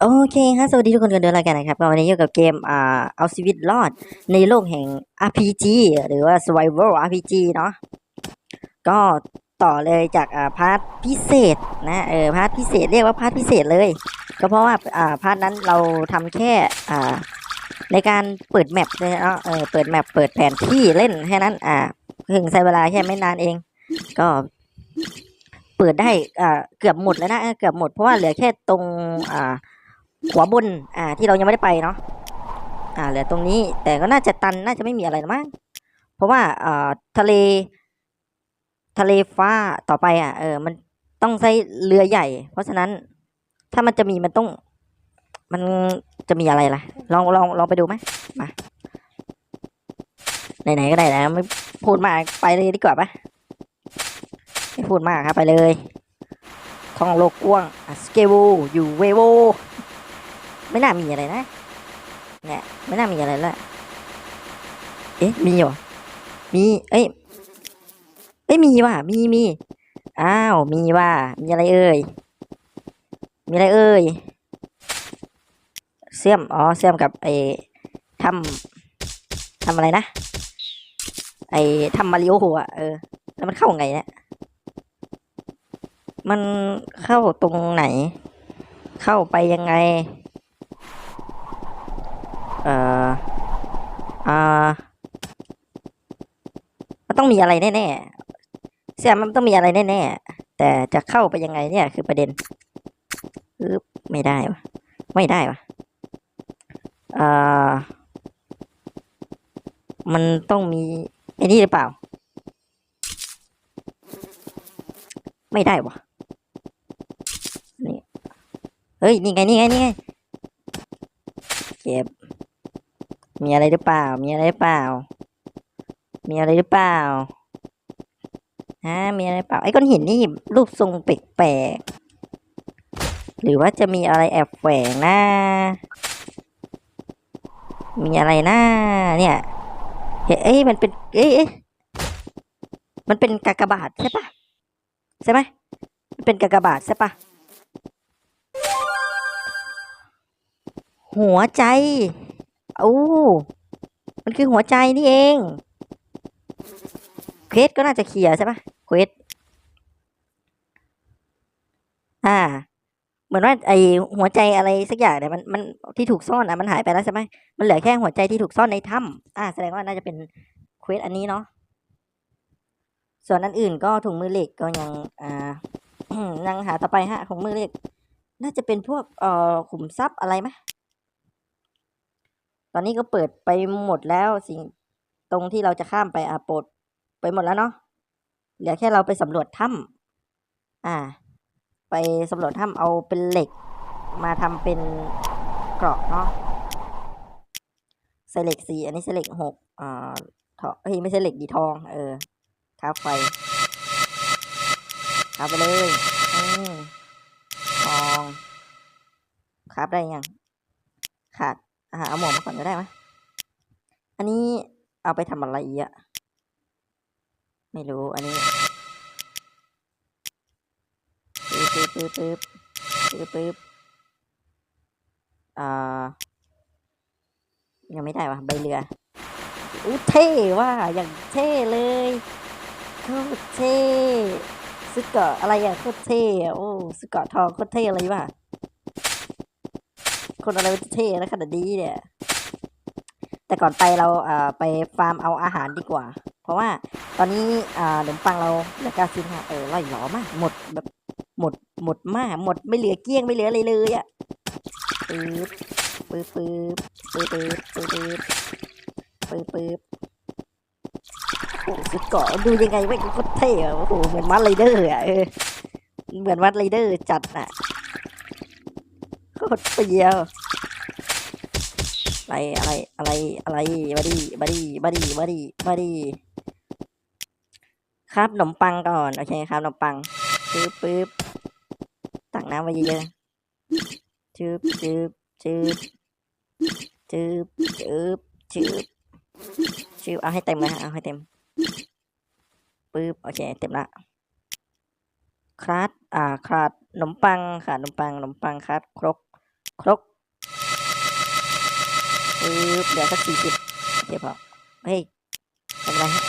โอเคครับสวัสดีทุกคนกันด้วยแล้วกันนะครับก็วันนี้อยู่กับเกมอ่าเอาชีวิตรอดในโลกแห่ง RPG หรือว่า Survival RPG เนาะก็ต่อเลยจากอ่าพาร์ทพิเศษนะเออพาร์ทพิเศษเรียกว่าพาร์ทพิเศษเลย ก็เพราะว่าอ่าพาร์ทนั้นเราทำแค่อ่าในการเปิดแมปเลยเนาะเออเปิดแมปเปิดแผนที่เล่นแค่นั้นอ่าถึงใช้เวลาแค่ไม่นานเอง ก็เปิดได้อ่าเกือบหมดแล้วนะเออเกือบหมดเพราะว่าเหลือแค่ตรงอ่า ขวาบน อ่า ที่เรายังไม่ได้ไปเนาะ อ่า เหลือตรงนี้ แต่ก็น่าจะตัน น่าจะไม่มีอะไรหรอมั้ง เพราะว่าเอ่าทะเล ทะเลฟ้าต่อไปอะ เออ มันต้องใช้เรือใหญ่ เพราะฉะนั้น ถ้ามันจะมีมันต้อง มันจะมีอะไรล่ะ ลอง ลอง ลองไปดูไหมมา ไหนๆก็ได้แล้วไม่พูดมากไปเลยดีกว่าปะไม่พูดมากครับไปเลยท่องโลกกว้างสเกโวอยู่เวโว ไม่น่ามีอะไรนะเนี่ยไม่น่ามีอะไรล้วเอ๊ะมีเหรอมี เอ้ยเอ้ยมีว่ะมีมีอ้าว มีว่ะมีอะไรเอ่ย มีอะไรเอ่ย เสื่อม อ๋อ เสื่อมกับไอ้ทำทำอะไรนะ ไอ้ทำมาริโอหัวเออ แล้วมันเข้าไงเนี่ย มันเข้าตรงไหน เข้าไปยังไง เอ่ออ่ามันต้องมีอะไรแน่ๆเสียมันต้องมีอะไรแน่ๆแต่จะเข้าไปยังไงเนี่ยคือประเด็นอึบไม่ได้วะไม่ได้วะอ่ามันต้องมีไอ้นี่หรือเปล่า ไม่ได้วะนี่เฮ้ยนี่ไงนี่ไงนี่ไงเก็บ มีอะไรหรือเปล่า มีอะไรหรือเปล่า มีอะไรหรือเปล่าฮะมีอะไรเปล่า ไอ้ก้อนหินนี่รูปทรงแปลกๆ หรือว่าจะมีอะไรแอบแฝงนะมีอะไรนะเนี่ยเฮ้ยเอ้ยมันเป็นเอ้ยเอ้ยมันเป็นกากบาทใช่ปะใช่ไหมมันเป็นกากบาทใช่ปะหัวใจ โอ้มันคือหัวใจนี่เองเควสก็น่าจะเคลียร์ใช่ปะเควสอ่า เหมือนว่าไอหัวใจอะไรสักอย่างเนี่ยมันมันที่ถูกซ่อนอะมันหายไปแล้วใช่ไหมมันเหลือแค่หัวใจที่ถูกซ่อนในถ้ำอ่าแสดงว่าน่าจะเป็นเควสอันนี้เนาะส่วนอันอื่นก็ถุงมือเหล็กก็ยังอ่ายังหาต่อไปฮะถุงมือเหล็ก น่าจะเป็นพวกเอ่อขุมทรัพย์อะไรไหม อนนี้ก็เปิดไปหมดแล้วสิ่งตรงที่เราจะข้ามไปอะปลดไปหมดแล้วเนาะเหลือแค่เราไปสำรวจถ้ำอ่า ไปสำรวจถ้ำเอาเป็นเหล็ก มาทำเป็นเกราะเนาะใส่เหล็กสี่อันนี้ใส่เหล็กหกอ่าทอเฮ้ยไม่ใช่เหล็กดีทอง เออท้าไฟท้าไปเลยอืมทองคราบได้ยังขาด อ่าเอาหมวกมาก่อนก็ได้ไหมอันนี้เอาไปทำอะไรอีอะไม่รู้อันนี้ปึ๊บปึ๊บปึ๊บปึ๊บปึ๊บปึ๊บอ่ายังไม่ได้วะใบเรืออู้เท่ว่าอย่างเท่เลยโคตรเท่สึกเกาะอะไรอะโคตรเท่โอ้สึกเกาะทองโคตรเท่เลยวะ คนอะไรเท่แล้วขนาดนี้เนี่ย แต่ก่อนไปเราเอ่อไปฟาร์มเอาอาหารดีกว่า เพราะว่าตอนนี้อ่าขนมปังเราเหลือเก้าสิบห้าเออร่อยหรอมากหมดแบบหมดหมดมากหมดไม่เหลือเกลี้ยงไม่เหลืออะไรเลยอะปึ๊บปึ๊บปึ๊บปึ๊บปึ๊บปึ๊บปึ๊บปึ๊บโอ้สุดเกาะดูยังไงไม่โคตรเท่อะโอ้โหเหมือนวัดไรเดอร์อะเออเหมือนวัดไรเดอร์จัดอะ โคตรเปียวอะไรอะไรอะไรอะไรมาดีมาดีมาดีมาดีมาดีครับขนมปังก่อนโอเคครับขนมปังปึ๊บปึ๊บตักน้ำไว้เยอะๆจืบจืบจืบจืบจืบจืบจืบเอาให้เต็มเลยฮะเอาให้เต็มปึ๊บโอเคเต็มละครัดอ่าครัดขนมปังค่ะขนมปังขนมปังครัดครก ครกปึ๊บเหลือสักสี่สิบโอเคพอเฮ้ยไม่เป็นไรฮะ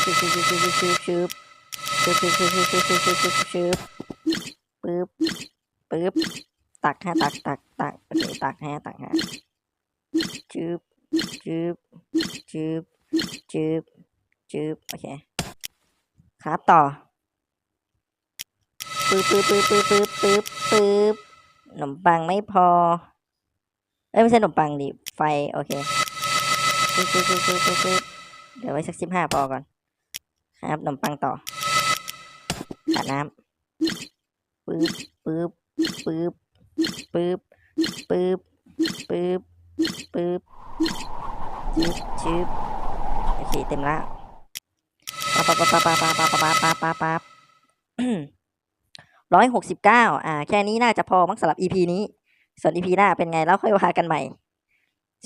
ชืบชืบชืบชืบชืบชืบชืบชืบชืบชืบชืบชืบชืบชืบชืบปึ๊บปึ๊บตักฮะตักตักตักตักฮะตักฮะชืบชืบชืบชืบชืบโอเคครับต่อปึ๊บปึ๊บปึ๊บปึ๊บปึ๊บปึ๊บปึ๊บ ขนมปังไม่พอ เอ้ยไม่ใช่ขนมปังดิไฟโอเคปึ๊บปึ๊บปึ๊บปึ๊บปึ๊บเดี๋ยวไว้สักสิบห้าพอก่อน ครับขนมปังต่อขาดน้ำปึ๊บปึ๊บปึ๊บปึ๊บปึ๊บปึ๊บปึ๊บจึ๊บจึ๊บโอเคเต็มละปั๊บปั๊บปั๊บปั๊บปั๊บปั๊บปั๊บปั๊บปั๊บ ร้อยหกสิบเก้าอ่า แค่นี้น่าจะพอมั้งสำหรับ EP นี้ ส่วน EP หน้าเป็นไงแล้วค่อยว่ากันใหม่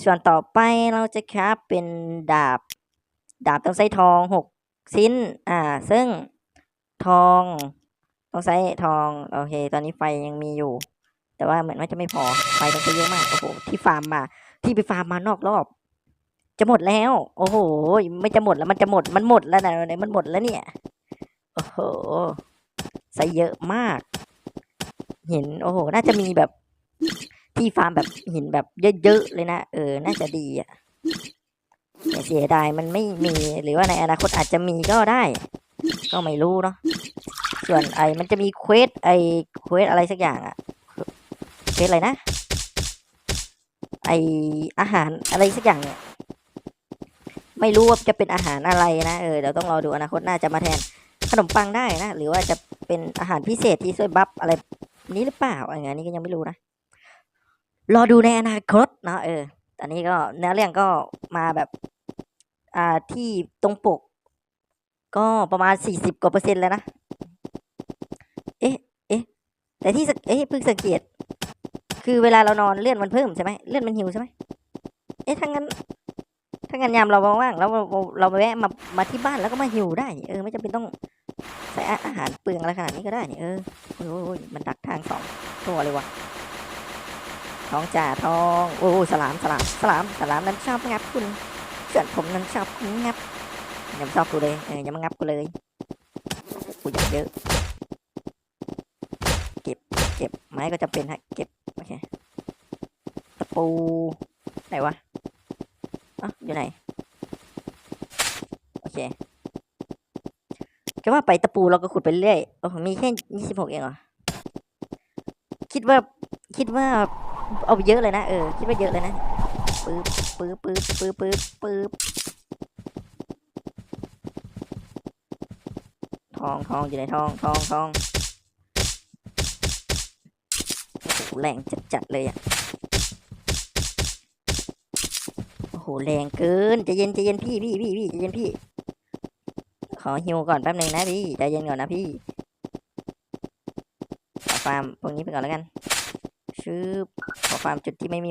ส่วนต่อไปเราจะคราฟเป็นดาบ ดาบต้องใช้ทองหกชิ้น อ่า ซึ่งทอง ต้องใช้ทอง โอเค ตอนนี้ไฟยังมีอยู่ แต่ว่าเหมือนว่าจะไม่พอ ไฟต้องใช้เยอะมาก โอ้โห ที่ฟาร์มมา ที่ไปฟาร์มมานอกรอบ จะหมดแล้ว โอ้โห ไม่จะหมดแล้ว มันจะหมด มันหมดแล้วนะไหนมันหมดแล้วเนี่ย โอ้โห ใส่เยอะมาก หินโอ้โห น่าจะมีแบบที่ฟาร์มแบบหินแบบเยอะๆเลยนะ เออ น่าจะดีอะเสียดายมันไม่มีหรือว่าในอนาคตอาจจะมีก็ได้ ก็ไม่รู้เนาะส่วนไอ้มันจะมีเควสไอ้เควสอะไรสักอย่างอะเควสอะไรนะ ไออาหารอะไรสักอย่างเนี่ยไม่รู้ว่าจะเป็นอาหารอะไรนะเออเดี๋ยวต้องรอดูอนาคตน่าจะมาแทนขนมปังได้นะ หรือว่าจะ เป็นอาหารพิเศษที่ช่วยบัฟอะไรนี้หรือเปล่าอะไรเงี้ยนี่ก็ยังไม่รู้นะ รอดูในอนาคตเนาะเออตอนนี้ก็เนื้อเรื่องก็มาแบบอ่าที่ตรงปก ก็ประมาณสี่สิบกว่าเปอร์เซ็นต์แล้วนะ เอ๊ะ เอ๊ะ แต่ที่เอ๊ะเพิ่งสังเกต คือเวลาเรานอนเลื่อนมันเพิ่มใช่ไหมเลื่อนมันหิวใช่ไหมเอ๊ะถ้างั้นถ้างั้นยามเราว่างๆแล้วเราเราแวะมามาที่บ้านแล้วก็มาหิวได้ เออไม่จำเป็นต้อง ใส่อาหารเปลืองอะไรขนาดนี้ก็ได้นี่เออโอ้ยมันดักทางสองตัวเลยวะทองจ่าทอง โอ้ยสลามสลามสลามสลามนั้นชอบงับคุณส่วนผมนั้นชอบคุณงับอย่ามาชอบกูเลยเอออย่ามางับกูเลยกูอยากเยอะเก็บเก็บไม้ก็จะเป็นฮะเก็บโอเคตะปูไหนวะอ๋ออยู่ไหนโอเค ก็ว่าไปตะปูเราก็ขุดไปเรื่อยโอ้มีแค่ยี่สิบหกเองเหรอ คิดว่าคิดว่าเอาเยอะเลยนะเออคิดว่าเยอะเลยนะปื๊บปื๊บปื๊บปื๊บปื๊บปื๊บทองทองอยู่ในทองทองทองโอ้โหแรงจัดจัดเลยอะโอ้โหแรงเกินใจเย็นใจเย็นพี่พี่พี่พี่ใจเย็นพี่ ขอฮิวก่อนแป๊บหนึ่งนะพี่ใจเย็นก่อนนะพี่ขอฟาร์มพวกนี้ไปก่อนแล้วกันชืบขอฟาร์มจุดที่ไม่มี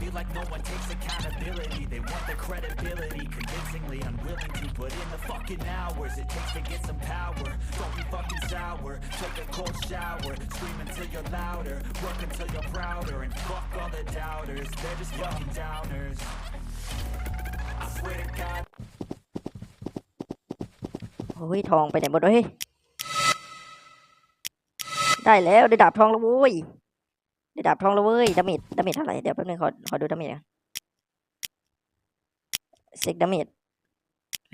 feel like no one takes accountability. They want the credibility, convincingly unwilling to put in the fucking hours it takes to get some power. Don't be fucking sour, take a cold shower, scream until you're louder, work until you're prouder, and fuck all the doubters. They're just fucking downers. I swear to God. โอ้ยทองไปไหนหมดเฮ้ย ได้แล้วได้ดาบทองแล้วเว้ย ได้ดาบทองแล้วเว้ยดาเมจดาเมจเท่าไหร่เดี๋ยวแป๊บนึงขอขอดูดาเมจก่อนเช็คดาเมจ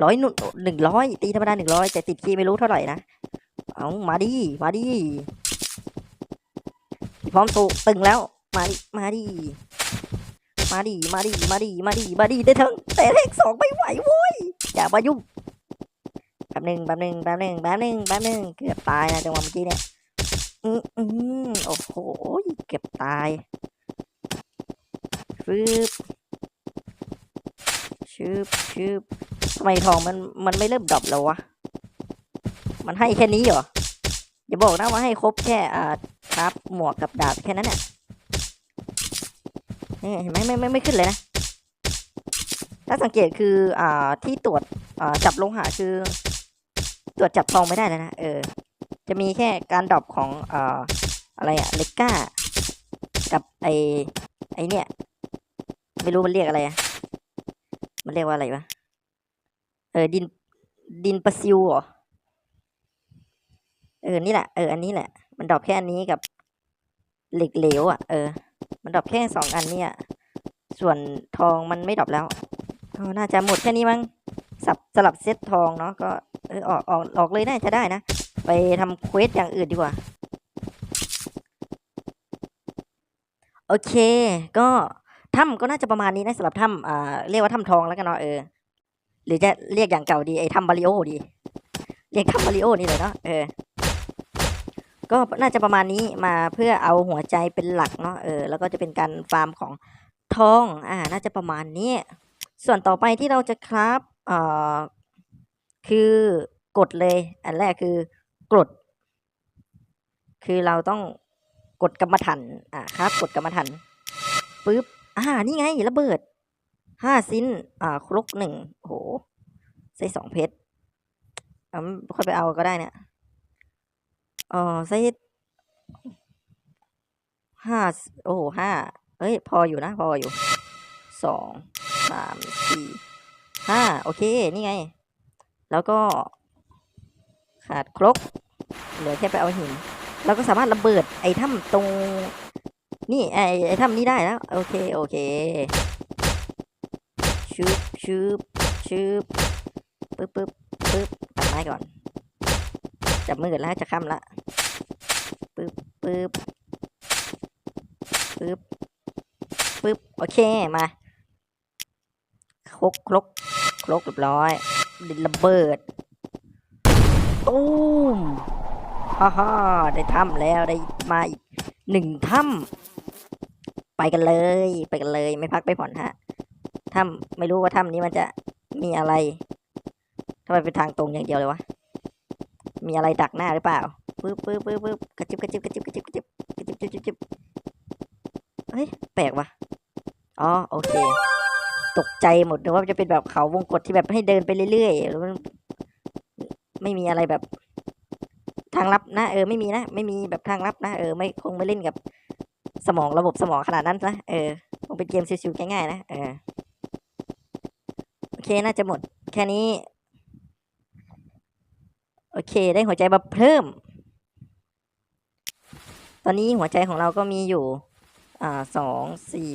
ร้อยหนึ่งหนึ่งร้อยตีธรรมดาหนึ่งร้อยแต่ติดคีไม่รู้เท่าไหร่นะเอามาดิมาดิพร้อมตูตึงแล้ว มาดิมาดิมาดิมาดิมาดิมาดิมาดิได้ทั้งแต่เลขสองไม่ไหวโว้ยอย่ามายุ่งแป๊บหนึ่งแป๊บหนึ่งแป๊บหนึ่งแป๊บหนึ่งแป๊บหนึ่งเกือบตายนะจังหวะเมื่อกี้เนี่ย อืมอืมโอ้โห เก็บตายฟืบชืบชืบทำไมทองมันมันไม่เริ่มดรอปแล้ววะ มันให้แค่นี้เหรออย่าบอกนะว่าให้ครบแค่อ่าครับหมวกกับดาบแค่นั้นเนี่ยนี่เห็นไหมไม่ไม่ไม่ขึ้นเลยนะ ถ้าสังเกตคืออ่าที่ตรวจอ่าจับโลหะคือ ตรวจจับทองไม่ได้เลยนะเออ จะมีแค่การดรอปของอ่าอะไรอะเลก้า กับไอไอเนี่ย ไม่รู้มันเรียกอะไรอะมันเรียกว่าอะไรวะเออดินดินปลาซิวเหรอเออนี่แหละเอออันนี้แหละ มันดรอปแค่อันนี้กับเหล็กเหลวอะเออ มันดรอปแค่สองอันเนี่ยส่วนทองมันไม่ดรอปแล้วน่าจะหมดแค่นี้มั้งสับสลับเซตทองเนาะก็เออออกออกออกเลยน่าจะได้นะ ไปทำเควสอย่างอื่นดีกว่า โอเค ก็ถ้ำก็น่าจะประมาณนี้นะสำหรับถ้ำอ่าเรียกว่าถ้ำทองแล้วกันเนาะเออ หรือจะเรียกอย่างเก่าดีไอ้ถ้ำบาริโอดี เรียกถ้ำบาริโอนี่เลยเนาะเออ ก็น่าจะประมาณนี้มาเพื่อเอาหัวใจเป็นหลักเนาะเออแล้วก็จะเป็นการฟาร์มของทอง อ่า น่าจะประมาณนี้ ส่วนต่อไปที่เราจะคราฟเอ่อคือกดเลย อันแรกคือ กดคือเราต้องกดกรรมฐานอ่าครับ กดกรรมฐานปึ๊บอ่านี่ไงระเบิดห้าซินอ่าครกหนึ่งโหใส่สองเพชรอ่าค่อยไปเอาก็ได้เนี่ยเออไส์ห้าโอ้หห้าเอ้ย พออยู่นะ พออยู่สองสามสี่ห้าโอเค นี่ไง แล้วก็ ขาดครก เหลือแค่ไปเอาหิน เราก็สามารถระเบิดไอ้ถ้ำตรง นี่ไอ้ไอ้ถ้ำนี้ได้แล้วโอเคโอเคชืบชืบชืบปึ๊บปึ๊บปึ๊บตัดไม้ก่อนจับมือแล้วจะค่ำละปึ๊บปึ๊บปึ๊บปึ๊บโอเคมาครกครกครกเรียบร้อยดินระเบิด ตูมฮ่าฮ่าได้ถ้ำแล้วได้มาอีกหนึ่งถ้ำไปกันเลย ไปกันเลย ไม่พักไม่ผ่อนฮะถ้ำไม่รู้ว่าถ้ำนี้มันจะมีอะไรทำไมเป็นทางตรงอย่างเดียวเลยวะมีอะไรดักหน้าหรือเปล่าปึ๊บปึ๊บปึ๊บปึ๊บกระจิบกระจิบกระจิบกระจิบกระจิบกระจิบจิบจิบจิบเฮ้ยแปลกวะอ๋อโอเค ตกใจหมดนึกว่าจะเป็นแบบเขาวงกตที่แบบให้เดินไปเรื่อยๆแล้วมัน ไม่มีอะไรแบบทางลับนะเออไม่มีนะไม่มีแบบทางลับนะเออไม่คงไม่เล่นกับสมองระบบสมองขนาดนั้นนะเออคงเป็นเกมชิวๆง่ายๆนะเออโอเคน่าจะหมดแค่นี้ โอเค ได้หัวใจมาเพิ่ม ตอนนี้หัวใจของเราก็มีอยู่ อ่าสองสี่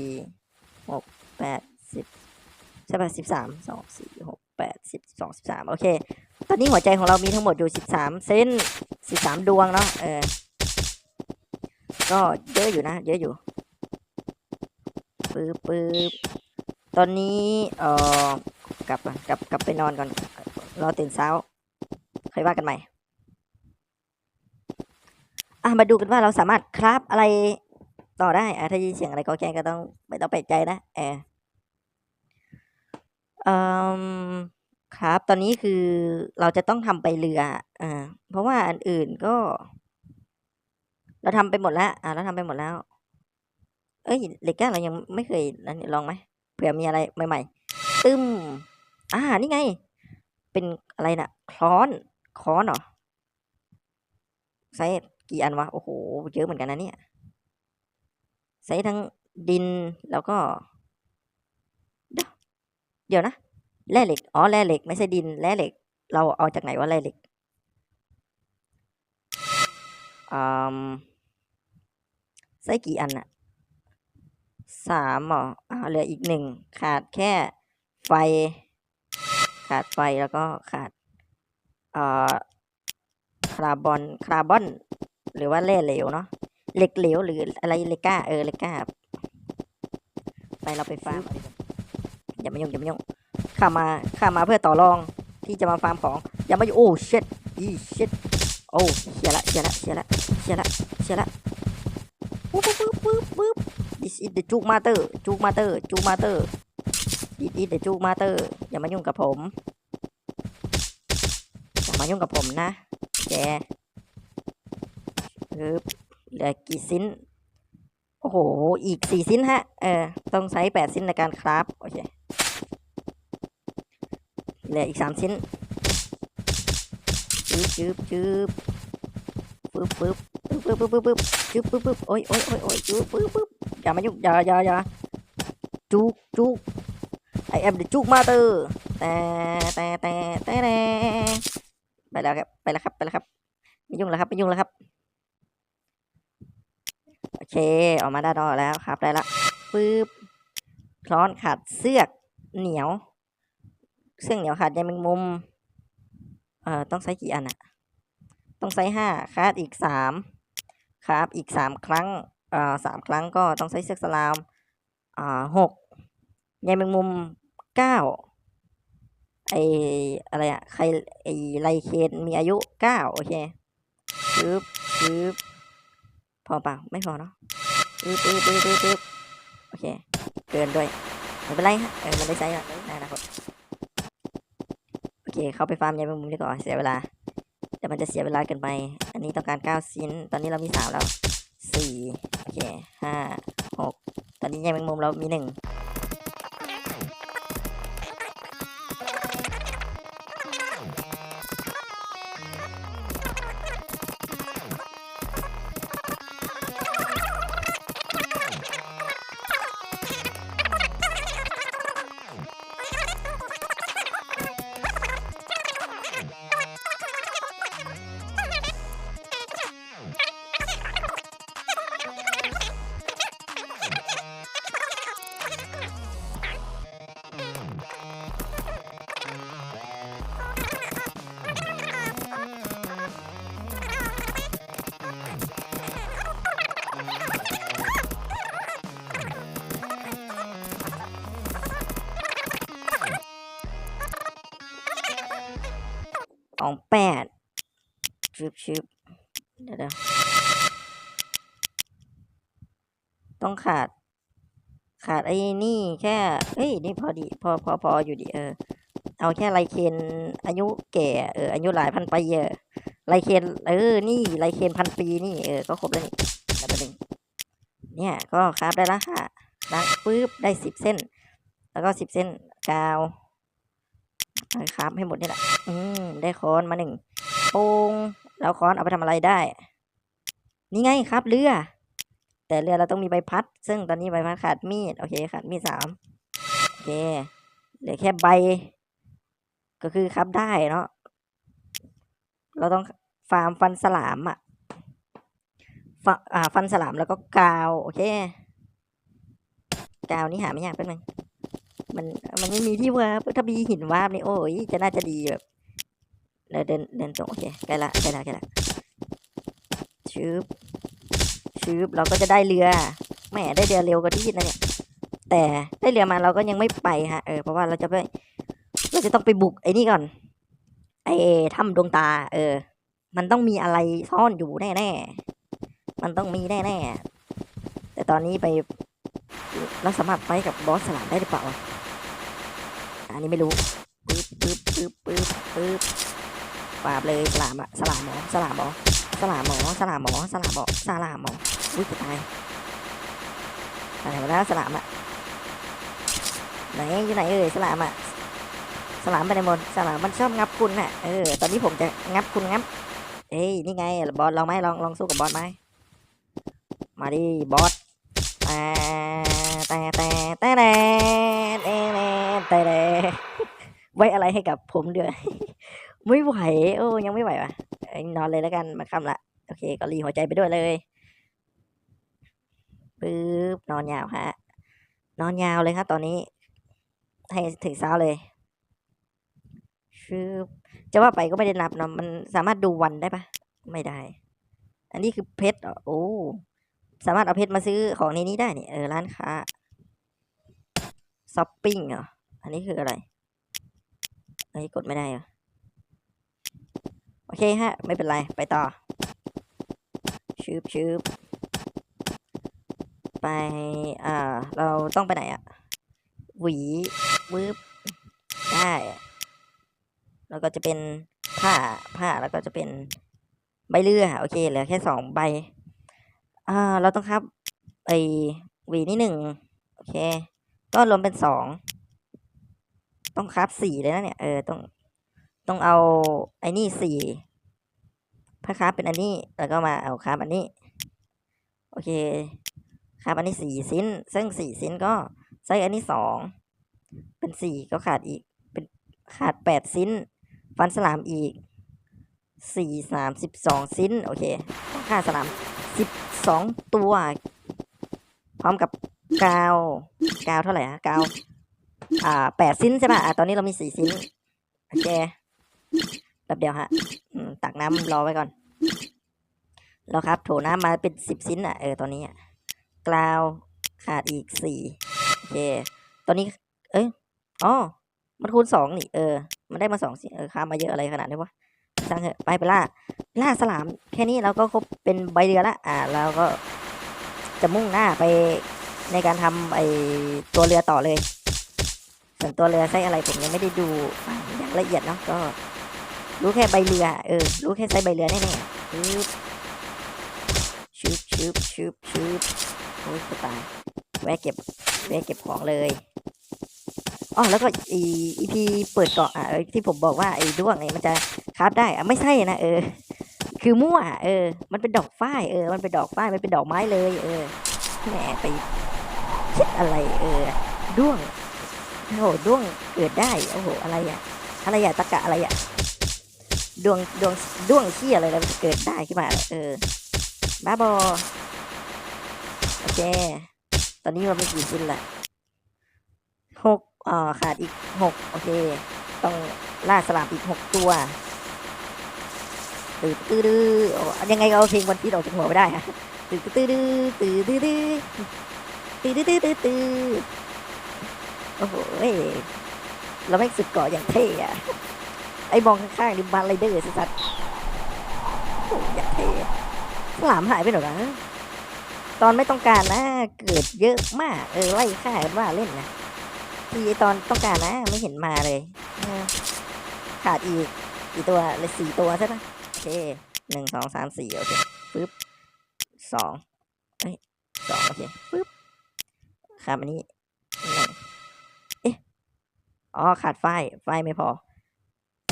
หกแปดสิบใช่ป่ะสิบสามสองสี่หกแปดสิบสองสิบสามโอเค ตอนนี้หัวใจของเรามีทั้งหมดอยู่สิบสามเส้นสิบสามดวงเนาะเออ ก็เยอะอยู่นะ เยอะอยู่ปึ๊บปึ๊บตอนนี้เออกลับกลับกลับไปนอนก่อนรอตื่นเช้าค่อยว่ากันใหม่อะมาดูกันว่าเราสามารถคราฟอะไรต่อได้อะถ้ายินเสียงอะไรก็แกงก็ต้องไม่ต้องแปลกใจนะเออเอ่ม ครับ ตอนนี้คือเราจะต้องทำไปเรือ อ่า เพราะว่าอันอื่นก็ เราทำไปหมดแล้ว อ่า เราทำไปหมดแล้ว เอ้ยเหล็กแก้วเรายังไม่เคยนั่นลองไหมเผื่อมีอะไรใหม่ๆตึมอ่า นี่ไง เป็นอะไรน่ะคล้อนค้อนเหรอไซส์กี่อันวะ โอ้โห เยอะเหมือนกันนะเนี่ยไซส์ทั้งดินแล้วก็ เดี๋ยวนะ แร่เหล็ก อ๋อ แร่เหล็ก ไม่ใช่ดิน แร่เหล็ก เราเอาจากไหนวะแร่เหล็กอืมไส์กี่อันอะสามหรออ่าเหลืออีกหนึ่ง ขาดแค่ไฟ ขาดไฟแล้วก็ขาดเอ่อคาร์บอนคาร์บอน หรือว่าแร่เหลวเนาะเหล็กเหลวหรืออะไรเลก้า เออเลก้า ไปเราไปฟาร์มเอาดีกว่าอย่ามายุ่งอย่ามายุ่ง ข้ามาข้ามาเพื่อต่อรองที่จะมาฟาร์มของอย่ามายุ่โอ้เช็ดอีเช็ดโอ้เชียละเชียละเชียละเชียละเชีเจอละปึ๊บปึ๊บปึ๊บปึ๊บ this is the จุกมาเตอร์จุกมาเตอร์จุกมาเตอร์ this is the จุกมาเตอร์อย่ามายุ่งกับผมอย่ามายุ่งกับผมนะแกปึ๊บเหลือกี่สิ้นโอ้โห อีกสี่สิ้นฮะ เออ ต้องใช้แปดสิ้นในการคราฟ โอเค เหลืออีกสามชิ้นจืบจืบจืบปึ๊บปึ๊บปึ๊บปึ๊บปึ๊บปึ๊บจืบปึ๊บปึ๊บโอ้ยโอ้ยโอ้ยโอ้ยจืบปึ๊บปึ๊บอย่ามายุ่งอย่าอย่าอย่าจุกจุกไอแอมเดจุกมาเตอร์แต่แต่แต่แต่แต่ไปแล้วครับไปแล้วครับไปแล้วครับไม่ยุ่งแล้วครับไม่ยุ่งแล้วครับโอเคออกมาได้ดอแล้วครับได้ละปึ๊บคล้อนขาดเสือกเหนียว เสื้อเหนียวขาดใยแมงมุม เอ่อ ต้องใช้กี่อันอะต้องใช้ห้าคาดอีกสามคราฟอีกสามครั้ง เอ่อสามครั้งก็ต้องใช้เสื้อสลาม อ่าหกใยแมงมุมเก้าไออะไรอะใครไอไลเคนมีอายุเก้าโอเคปึ๊บปึ๊บพอเปล่าไม่พอเนาะปึ๊บปึ๊บปึ๊บปึ๊บโอเค เกินด้วยไม่เป็นไรฮะเออมันได้ใช้แล้วในอนาคตโอ เคเข้าไปฟาร์มยายแมงมุมดีกว่าเสียเวลาแต่มันจะเสียเวลาเกินไป อันนี้ต้องการเก้าชิ้น ตอนนี้เรามีสามแล้วสี่โอเคห้าหกตอนนี้ยายแมงมุมเรามีหนึ่ง ต้องขาด ขาดไอ้นี่แค่เฮ้ยนี่พอดีพอพอพออยู่ดีเออ เอาแค่ไลเคนอายุแก่เอออายุหลายพันปีเออไลเคนเออนี่ไลเคนพันปีนี่เออก็ครบแล้วนี่แล้วประเด็นเนี่ยก็คราฟได้ละค่ะนะปึ๊บได้สิบเส้น แล้วก็สิบเส้นกาวเอาคราฟให้หมดนี่แหละอืมได้ค้อนมาหนึ่งโป่งแล้วค้อนเอาไปทำอะไรได้ นี่ไงครับเรือ แต่เรือเราต้องมีใบพัด ซึ่งตอนนี้ใบพัดขาดมีด โอเคขาดมีดสามโอเคเหลือแค่ใบ ก็คือครับได้เนาะเราต้องฟาร์มฟันสลามอะฟาอ่าฟันสลามแล้วก็กาว โอเค กาวนี่หาไม่ยากเป็นไงมันมันไม่มีที่วาร์ปถ้ามีหินวาร์ปนี่โอ้ยจะน่าจะดีแบบเดินเดินตรงโอเคใกล้ละใกล้ละใกล้ละชืบ ชืบเราก็จะได้เรือแหมได้เรือเร็วกว่าที่คิดนะเนี่ยแต่ได้เรือมาเราก็ยังไม่ไปฮะเออเพราะว่าเราจะไปเราจะต้องไปบุกไอ้นี่ก่อน ไอ้ถ้ำดวงตา เออ มันต้องมีอะไรซ่อนอยู่แน่ๆมันต้องมีแน่ๆแต่ตอนนี้ไปเราสามารถไปกับบอสสลามได้หรือเปล่าอันนี้ไม่รู้ปึ๊บปึ๊บปึ๊บปึ๊บปึ๊บปราบเลยสลามอะสลามหมอสลามหมอ สลามหมอสลามหมอสลามหมอสลามหมออุ้ยตายไปไหนมาแล้วสลามอะไหนอยู่ไหนเอ่ยสลามอะสลามไปไหนมดสลามมันชอบงับคุณน่ะเออตอนนี้ผมจะงับคุณงับ เอ้ยนี่ไงบอสลองไหมลองลองสู้กับบอสไหมมาดิบอสแต่แต่แต่แต่แต่แต่แต่แต่ไว้อะไรให้กับผมเดือไม่ไหว โอ้ยังไม่ไหววะเอ้ย นอนเลยแล้วกันมาค่ำละโอเค ก็รีหัวใจไปด้วยเลยปึ๊บนอนยาวฮะ นอนยาวเลยครับ ตอนนี้ ให้ถึงเช้าเลยชืบจะว่าไปก็ไม่ได้นับเนาะมันสามารถดูวันได้ปะไม่ได้ อันนี้คือเพชรโอ้สามารถเอาเพชรมาซื้อของในนี้ได้นี่เออร้านค้าช้อปปิ้งเหรออันนี้คืออะไรอันนี้กดไม่ได้เหรอ โอเคฮะ ไม่เป็นไร ไปต่อชืบชืบไป อ่า เราต้องไปไหนอะหวีวืบได้แล้วก็จะเป็นผ้าผ้าแล้วก็จะเป็นใบเรือโอเคเหลือแค่สองใบ อ่า เราต้องครับไอหวีนี่หนึ่งโอเค ก็รวมเป็นสองต้องครับสี่เลยนะเนี่ย เออ ต้อง ต้องเอาไอ้นี่สี่ถ้าครับเป็นอันนี้ แล้วก็มาเอาครับอันนี้ โอเคครับอันนี้สี่ชิ้น ซึ่งสี่ชิ้นก็ใส่อันนี้สองเป็นสี่ก็ขาดอีก เป็นขาดแปดชิ้น ฟันสลามอีกสี่สามสิบสองชิ้น โอเคต้องฆ่าสลามสิบสองตัว พร้อมกับกาวกาวเท่าไหร่ฮะกาวอ่าแปดชิ้นใช่ป่ะอ่าตอนนี้เรามีสี่ชิ้น โอเค แป๊บเดียวฮะตักน้ำรอไว้ก่อน แล้วครับ โถน้ำมาเป็นสิบชิ้นอะเออตอนนี้อ่าวขาดอีกสี่โอเคตอนนี้ เอ้ยอ๋อมันคูณสองนี่ เออ มันได้มาสองสิเออข้ามมาเยอะอะไรขนาดนี้วะช่างเถอะไปไปล่า ล่าสลาม แค่นี้เราก็ครบเป็นใบเรือละ อ่าเราก็จะมุ่งหน้าไปในการทำไอตัวเรือต่อเลย ส่วนตัวเรือไส้อะไรผมยังไม่ได้ดูอย่างละเอียดเนาะก็ รู้แค่ใบเรือเออรู้แค่ไส้ใบเรือแน่ๆชืบชืบชืบชืบชืบโอ้ยตายแวะเก็บแวะเก็บของเลยอ๋อแล้วก็อีอีพีเปิดเกาะอะที่ผมบอกว่าไอ้ด้วงเนี่ยมันจะคราฟได้อะไม่ใช่นะเออ คือมั่วเออ มันเป็นดอกฝ้ายเออมันเป็นดอกฝ้ายมันเป็นดอกไม้เลย เออแหมไปคิดอะไร เออด้วงโอ้โหด้วงเกิดได้โอ้โหอะไรอะอะไรอะตะกะอะไรอะ ดวงดวงดวงเขี้อะไรแล้วเกิดได้ขึ้นมาเออบ้าบอโอเค ตอนนี้เราไม่กี่ชิ้นละหกอ่าขาดอีกหกโอเค ต้องล่าสลามอีกหกตัวตื่นตื้อดื้อโอ้ยังไงก็เอาเพลงวันพีชออกจากหัวไม่ได้ฮะตื่นตื้อดื้อตื่นตื้อดื้อตื่นตื้อดื้อตื้อตื้อโอ้โหเราไม่สุดเกาะอย่างเท่อะ ไอ้มองข้างๆนี่บานไรเดอร์สัสๆโอ้โหอยางเท่สลามหายไปไหนะตอนไม่ต้องการนะ เกิดเยอะมาก เออไล่ฆ่ากันว่าเล่นนะทีตอนต้องการนะไม่เห็นมาเลย ขาดอีกกี่ตัวเลยสี่ตัวใช่ปะโอเคหนึ่งสองสามสี่โอเคปึ๊บสองเอ้ยสองโอเคปึ๊บขาดอันนี้เอ๊ะอ๋อขาดไฟ ไฟไม่พอ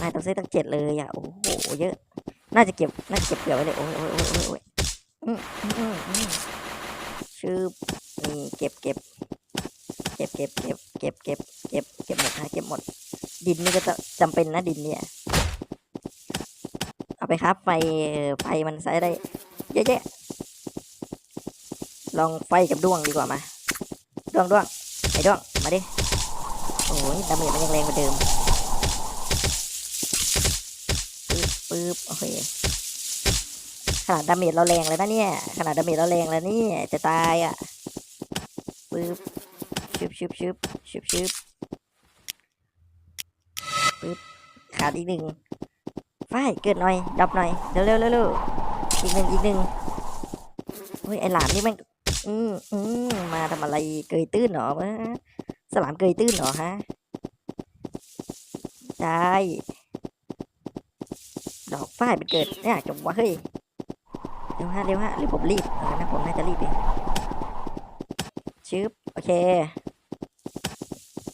นายต้องซื้อตั้งเจ็ดเลยอะโอ้โหเยอะ น่าจะเก็บน่าจะเก็บเผื่อไว้เลยโอ้ยโอ้ยโอ้ยโอ้ยชื่อนี่เก็บเก็บเก็บเก็บเก็บเก็บเก็บเก็บเก็บหมดนะเก็บหมด ดินนี่ก็จะจำเป็นนะดินเนี่ย เอาไปครับ ไฟไฟมันใช้ได้เยอะแยะลองไฟกับด้วงดีกว่ามาด้วงด้วงไอ้ด้วงมาดิโอ้ยดาเมจมันยังแรงกว่าเดิม ปึ๊บโอเคขนาดดาเมจเราแรงเลยนะเนี่ย ขนาดดาเมจเราแรงแล้วนี่จะตายอะปึ๊บชึบชึบชึบชึบชึบปึ๊บขาดอีกหนึ่งฝ้ายเกิดหน่อยดับหน่อยเร็วเร็วเร็วอีกหนึ่งอีกหนึ่งเฮ้ยไอหลามนี่มันอืมอืมมาทำอะไรเกยตื้นหรอวะสลามเกยตื้นหรอฮะได้ อกฝ้ายเป็นเกิดเนี่ยจงวะเฮ้ยเร็วฮะเร็วฮะหรือผมรีบเออนะผมน่าจะรีบเองชึบโอเค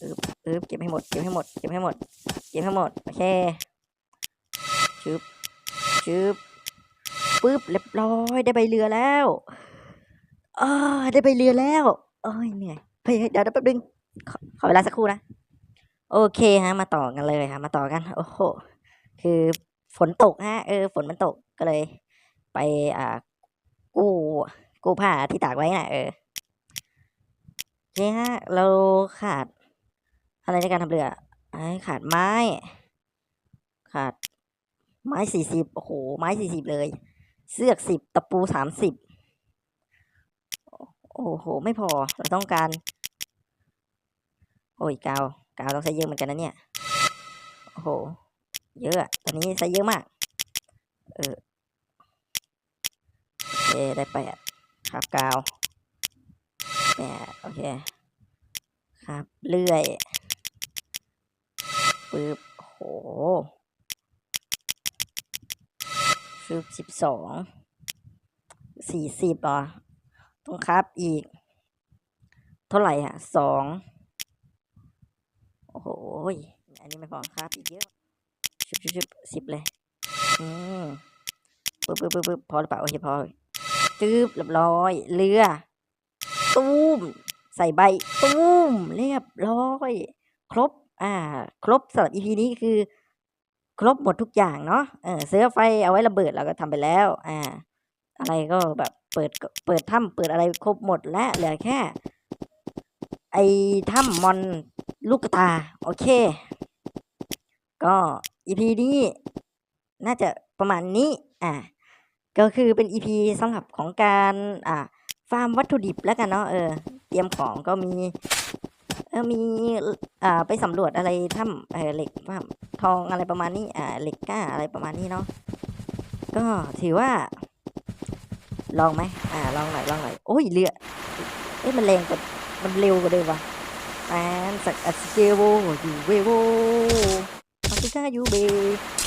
อึบอึบเก็บให้หมดเก็บให้หมดเก็บให้หมดเก็บให้หมดโอเคชึบชึบปึ๊บเรียบร้อยได้ใบเรือแล้วอาได้ใบเรือแล้วโอ้ยเหนื่อยเฮ้ยเดี๋ยวเดี๋ยวแป๊บนึงขอขอเวลาสักครู่นะ โอเคฮะ มาต่อกันเลยฮะ มาต่อกัน โอ้โห คือ ฝนตกฮะเออฝนมันตกก็เลย ไปอ่ากู้กู้ผ้าที่ตากไว้น่ะ เออโอเคฮะเราขาด อะไรในการทำเรือไอ้ขาดไม้ ขาด ไม้สี่สิบโอ้โห ไม้สี่สิบเลย เสือกสิบตะปูสามสิบโอ้โห ไม่พอ เราต้องการ โอ้ยกาว กาวต้องใช้เยอะเหมือนกันนะเนี่ย โอ้โห เยอะตอนนี้ใช้เยอะมาก เออโอเคได้แปดครับก้าแปดโอเค ครับเลื่อยปึ๊บโหฟึบสิบสองสี่สิบอะต้องครับอีก เท่าไหร่อะสองโอ้โหอันนี้ไม่พอครับอีกเยอะ ชุบชุบชุบสิบเลย อืมปึ๊บปึ๊บปึ๊บปึ๊บพอหรือเปล่าโอเคพอจืบเรียบร้อย เรือตุ้มใส่ใบตุ้มเรียบร้อย ครบ อ่า ครบสำหรับ EP นี้คือ ครบหมดทุกอย่างเนาะ เออเสื้อไฟเอาไว้ระเบิดเราก็ทำไปแล้ว อ่า อะไรก็แบบเปิด เปิดถ้ำเปิดอะไรครบหมดแล้วเหลือแค่ ไอ้ถ้ำมอนลูกตา โอเค ก็ EP นี้น่าจะประมาณนี้อ่าก็คือเป็น EP สำหรับของการอ่าฟาร์มวัตถุดิบแล้วกันเนาะเออเตรียมของก็มีเออมีอ่าไปสำรวจอะไรถ้ำเออเหล็กว่าทองอะไรประมาณนี้อ่าเหล็กกล้าอะไรประมาณนี้เนาะก็ถือว่า ลองไหมอ่าลองหน่อยลองหน่อยโอ้ยเรือเอ้ยมันแรงกว่ามันเร็วกว่าเดิมว่ะแอนสักอัสเกโวอยู่เวโว อัสกายูเบ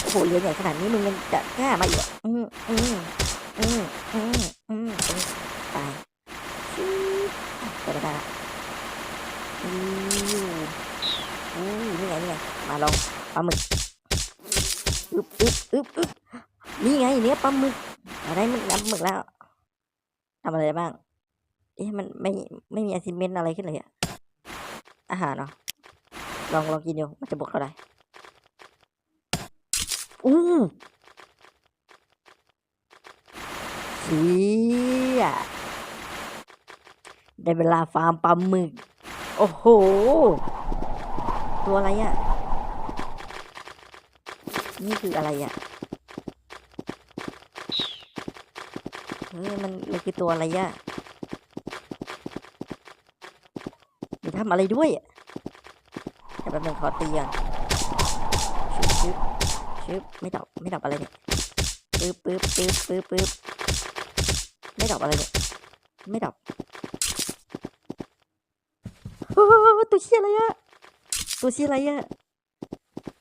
โอ้โหเรือใหญ่ขนาดนี้มึงยังจะกล้ามาอีกอืมอืมอืมอืมอืมตายชิบไปได้ละอู้อู้นี่ไงนี่ไงมาลองปลาหมึกอึบอึบอึบอึบนี่ไงเนื้อปลาหมึกอาได้มันน้ำหมึกแล้วทำอะไรบ้าง เอ๊ะมันไม่ไม่มีอะซิเมนต์อะไรขึ้นเลยอะอาหารเนาะลองลองกินดูมันจะบวกเท่าไหร่ อู้เชี่ยได้เวลาฟาร์มปลาหมึก โอ้โห ตัวอะไรอะนี่คืออะไรอะเฮ้ยมันมันคือตัวอะไรอะมีทำอะไรด้วยอะเดี๋ยวแป๊บนึงขอตีก่อนชึบ ชึบชึบไม่ดอกไม่ดอกอะไรเนี่ยปึ๊บปึ๊บปึ๊บปึ๊บปึ๊บไม่ดอกอะไรเนี่ยไม่ดอกโอ้ตัวเชี่ยอะไรอะตัวเชี่ยอะไรอะ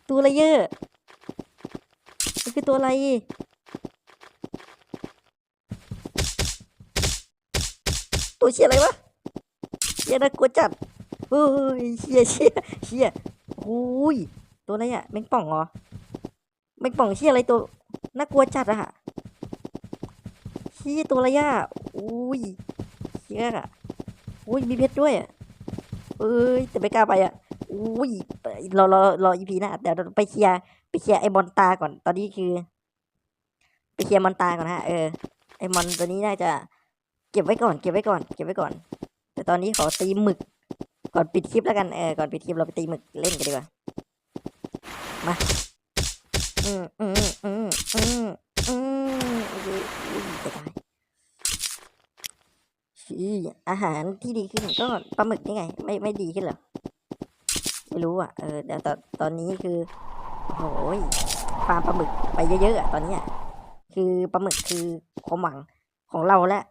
ตัวอะไรเยอะมันคือตัวอะไรตัวเชี่ยอะไรวะเชี่ยน่ากลัวจัดเฮ้ยเชี่ยเชี่ยเชี่ยโอ้ยตัวอะไรอะแมงป่องเหรอ มงป่องชี่อะไรตัวน่ากลัวจัดอะเชี่ตัวอะไรอะอุ้ยเชี่ยอะอุ้ยมีเพชรด้วยอะเอ้ยแต่ไม่กล้าไปอะอุ้ยรอรอรออีพีหน้าเดี๋ยวไปเคลียร์ไปเคลียร์ไอ้มอนตาก่อนตอนนี้คือ ไปเคลียร์มอนตาก่อนฮะเออไอ้มอนตัวนี้น่าจะเก็บไว้ก่อนเก็บไว้ก่อนเก็บไว้ก่อน แต่ตอนนี้ขอตีหมึก ก่อนปิดคลิปแล้วกันเออก่อนปิดคลิปเราไปตีหมึกเล่นกันดีกว่ามา อืมอืมอืมอืมอืมจะตายชีอาหารที่ดีขึ้นก็ปลาหมึกนี่ไง ไม่ไม่ดีขึ้นหรอ ไม่รู้อะ เออเดี๋ยวตอนตอนนี้คือโอ้ยฟาร์มปลาหมึกไปเยอะๆอะตอนนี้คือปลาหมึกคือความหวังของเราแล้ว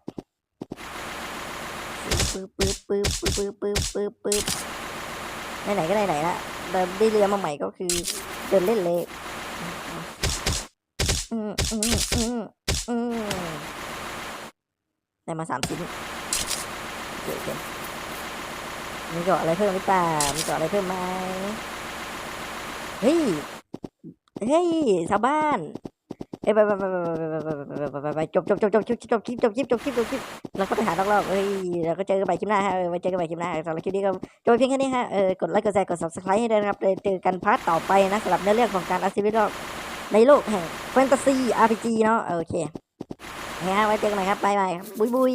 ปื๊บปื๊บปื๊บปื๊บปื๊บปื๊บปื๊บไหนๆก็ไหนๆละเดิได้เรือมาใหม่ก็คือเดินเล่นเลย อืมอืมอืมอืมได้มาสามชิ้นเคโอเคมีเกาะอะไรเพิ่มหรือเปล่า มีเกาะอะไรเพิ่มไหมเฮ้ย เฮ้ยชาวบ้าน เอ้ยไปไปไปไปไปไปไปจบจบจบจบจจบคลิปจบคลิปจบคลิปจบคลิปเราก็ไปหาลอกๆเฮ้ยเราก็เจอกันใหม่คลิปหน้าฮะเอไปเจอกันใหม่คลิปหน้าสำหรับคลิปนี้ก็จบเพียงแค่นี้ฮะเออกดไลค์กดแชร์กด subscribe ให้ด้วยนะครับเจอกันพาร์ทต่อไปนะสำหรับเนื้อเรื่องของการอาชีพในโลกแห่งแฟนตาซีอาร์พีจีเนาะโอเคเฮ้ะไว้เจอกันใหม่ครับบายบายครับบุยบุย